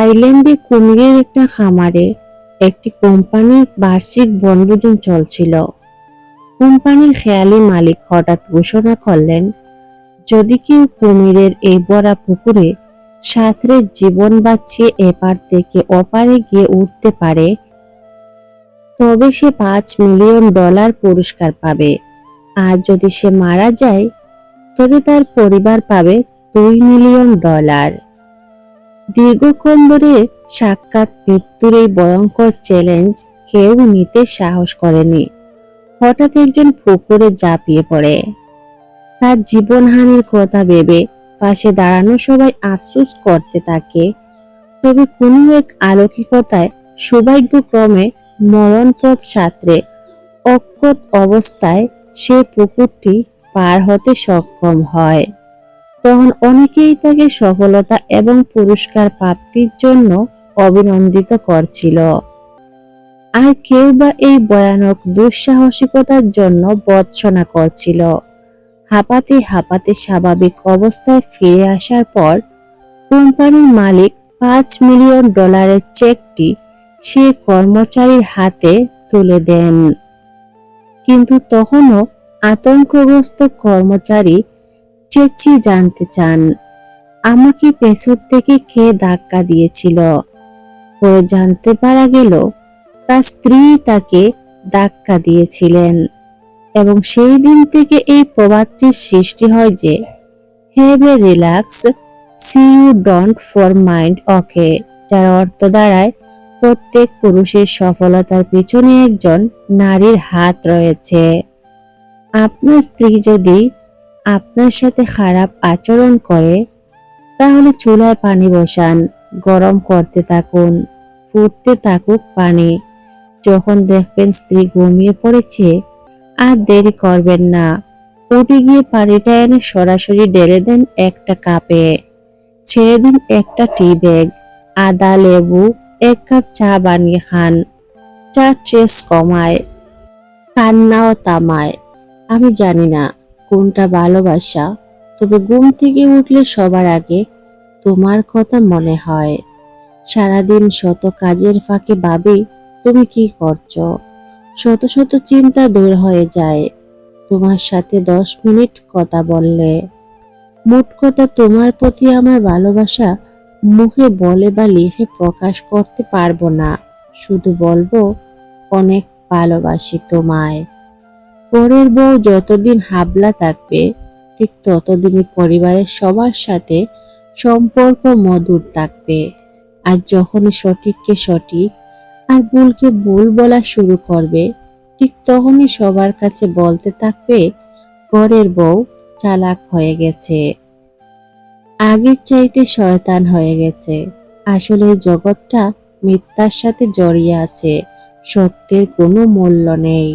থাইল্যান্ডে কুমিরের একটা খামারে একটি কোম্পানির বার্ষিক বনভোজন চলছিল। কোম্পানির খেয়ালি মালিক হঠাৎ ঘোষণা করলেন, যদি কেউ কুমিরের এই বড়া পুকুরে সাঁতরে জীবন বাঁচিয়ে এপার থেকে ওপারে গিয়ে উঠতে পারে, তবে সে পাঁচ মিলিয়ন ডলার পুরস্কার পাবে। আর যদি সে মারা যায়, তবে তার পরিবার পাবে দুই মিলিয়ন ডলার। দীর্ঘক্ষণ ধরে সাক্ষাৎ মৃত্যুর এই ভয়ঙ্কর চ্যালেঞ্জ কেউ নিতে সাহস করেনি। হঠাৎ একজন পুকুরে ঝাঁপিয়ে পড়ে। তার জীবনহানির কথা ভেবে পাশে দাঁড়ানো সবাই আফসোস করতে থাকে। তবে কোনো এক আলৌকিকতায় সৌভাগ্যক্রমে মরণপথ সাঁতরে অক্ষত অবস্থায় সে পুকুরটি পার হতে সক্ষম হয়। তখন অনেকেই তাকে সফলতা এবং পুরস্কার প্রাপ্তির জন্য অভিনন্দিত করছিল। আর কেউ বা এই ভয়ানক দুঃসাহসিকতার জন্য বৎসনা করছিল। হাঁপাতে হাঁপাতে স্বাভাবিক অবস্থায় ফিরে আসার পর কোম্পানির মালিক পাঁচ মিলিয়ন ডলারের চেকটি সে কর্মচারীর হাতে তুলে দেন। কিন্তু তখনও আতঙ্কগ্রস্ত কর্মচারী চেঁচিয়ে জানতে চান। আমাকে পেছন থেকে খেয়ে ধাক্কা দিয়েছিল। পরে জানতে পারা গেল, তার স্ত্রী তাকে ধাক্কা দিয়েছিলেন এবং সেই দিন থেকে এই প্রবাদটির সৃষ্টি হয় যে have a relax see you don't for mind okay যার অর্থ দাঁড়ায়, প্রত্যেক পুরুষের সফলতার পিছনে একজন নারীর হাত রয়েছে। আপনার স্ত্রী যদি আপনার সাথে খারাপ আচরণ করে, তাহলে চুলায় পানি বসান, গরম করতে থাকুন, ফুটতে থাকুক পানি। যখন দেখবেন স্ত্রী ঘুমিয়ে পড়েছে, আর দেরি করবেন না। উঠে গিয়ে পানিটা এনে সরাসরি ঢেলে দেন একটা কাপে। ছেড়ে দিন একটা টি ব্যাগ, আদা, লেবু, এক কাপ চা বানিয়ে খান। চা স্ট্রেস কমায় কান্নাও তামায় আমি জানি না। কোনটা ভালোবাসা, তবে ঘুম থেকে উঠলে সবার আগে তোমার কথা মনে হয়। সারাদিন শত কাজের ফাঁকে ভাবি, তুমি কি করছ? শত শত চিন্তা দূর হয়ে যায়। তোমার সাথে দশ মিনিট কথা বললে। মোট কথা তোমার প্রতি আমার ভালোবাসা মুখে বলে বা লিখে প্রকাশ করতে পারব না। শুধু বলব, অনেক ভালোবাসি তোমায়। পরের বউ যতদিন হাবলা থাকবে, ঠিক ততদিনই পরিবারের সবার সাথে সম্পর্ক মধুর থাকবে। আর যখনই সঠিককে সঠিক আর ভুলকে ভুল বলা শুরু করবে, ঠিক তখনই সবার কাছে বলতে থাকবে পরের বউ চালাক হয়ে গেছে। আগের চাইতে শয়তান হয়ে গেছে। আসলে জগৎটা মিথ্যার সাথে জড়িয়ে আছে, সত্যের কোনো মূল্য নেই।